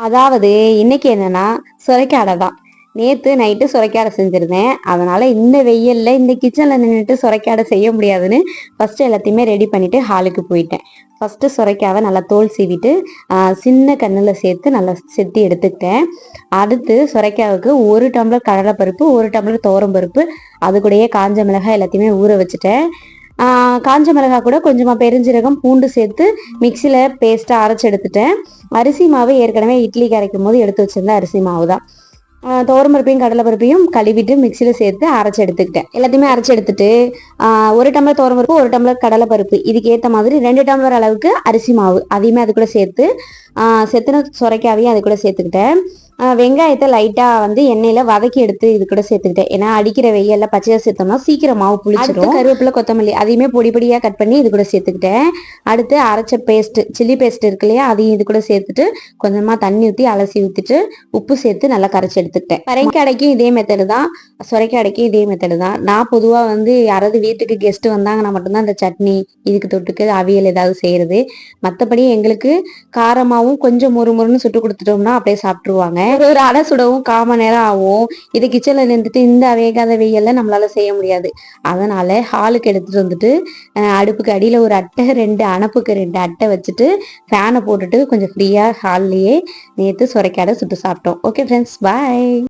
அதாவது இன்னைக்கு என்னன்னா சுரைக்காடை தான். நேற்று நைட்டு சுரைக்காடை செஞ்சுருந்தேன். அதனால இந்த வெயில்ல இந்த கிச்சனில் நின்றுட்டு சுரைக்காடை செய்ய முடியாதுன்னு ஃபர்ஸ்ட் எல்லாத்தையுமே ரெடி பண்ணிட்டு ஹாலுக்கு போயிட்டேன். ஃபர்ஸ்ட் சுரைக்காவை நல்லா தோல் சீவிட்டு சின்ன கண்ணில் சேர்த்து நல்லா செத்தி எடுத்துக்கிட்டேன். அடுத்து சுரைக்காவுக்கு ஒரு டம்ளர் கடலைப்பருப்பு ஒரு டம்ளர் துவரம்பருப்பு அது கூடயே காஞ்ச மிளகாய் எல்லாத்தையுமே ஊற வச்சுட்டேன். காஞ்ச மிளகாய் கூட கொஞ்சமாக பெருஞ்சீரகம் பூண்டு சேர்த்து மிக்சியில் பேஸ்ட்டாக அரைச்சி எடுத்துட்டேன். அரிசி மாவு ஏற்கனவே இட்லி கரைக்கும் போது எடுத்து வச்சிருந்தேன் அரிசி மாவு தான் துவரம்பருப்பையும் கடலைப்பருப்பையும் கழுவிட்டு மிக்சியில் சேர்த்து அரைச்சி எடுத்துக்கிட்டேன். எல்லாத்தையுமே அரைச்சி எடுத்துட்டு ஒரு டம்ளர் துவரம்பருப்பு ஒரு டம்ளர் கடலைப்பருப்பு இதுக்கு ஏற்ற மாதிரி ரெண்டு டம்ளர் அளவுக்கு அரிசி மாவு. அதையுமே அது கூட சேர்த்து செத்துன சுரைக்காவையும் அது கூட சேர்த்துக்கிட்டேன். வெங்காயத்தை லைட்டாக வந்து எண்ணெயில் வதக்கி எடுத்து இது கூட சேர்த்துக்கிட்டேன். ஏன்னா அடிக்கிற வெயில்ல பச்சையாக சேர்த்தோம்னா சீக்கிரம் மாவு புளிச்சிடும் கருவேப்பிலை கொத்தமல்லி அதையுமே பொடி பொடியாக கட் பண்ணி இது கூட சேர்த்துக்கிட்டேன். அடுத்து அரைச்ச பேஸ்ட் சில்லி பேஸ்ட் இருக்கு இல்லையா அதையும் இது கூட சேர்த்துட்டு கொஞ்சமாக தண்ணி ஊற்றி அலசி ஊற்றிட்டு உப்பு சேர்த்து நல்லா கரைச்சி எடுத்துக்கிட்டேன். பறைக்காடைக்கும் இதே மெத்தடு தான். சுரைக்காடைக்கும் இதே மெத்தடு தான். நான் பொதுவாக வந்து யாராவது வீட்டுக்கு கெஸ்ட் வந்தாங்கன்னா மட்டும்தான் இந்த சட்னி இதுக்கு தொட்டுக்கு அவியல் ஏதாவது செய்யறது மற்றபடி எங்களுக்கு காரமாகவும் கொஞ்சம் மொறு மொறுன்னு சுட்டு கொடுத்துட்டோம்னா அப்படியே சாப்பிட்ருவாங்க ஒரு ஒரு அடை சுடவும் காம நேரம் ஆகும் இது கிச்சனில் நின்றுட்டு இந்த வேகாத வெயில்ல நம்மளால செய்ய முடியாது. அதனால ஹாலுக்கு எடுத்துட்டு வந்துட்டு அடுப்புக்கு அடியில் ஒரு அட்டை ரெண்டு அணப்புக்கு ரெண்டு அட்டை வச்சுட்டு ஃபேனை போட்டுட்டு கொஞ்சம் ஃப்ரீயாக ஹால்லையே நேற்று சுரைக்காடை சுட்டு சாப்பிட்டோம். Okay friends bye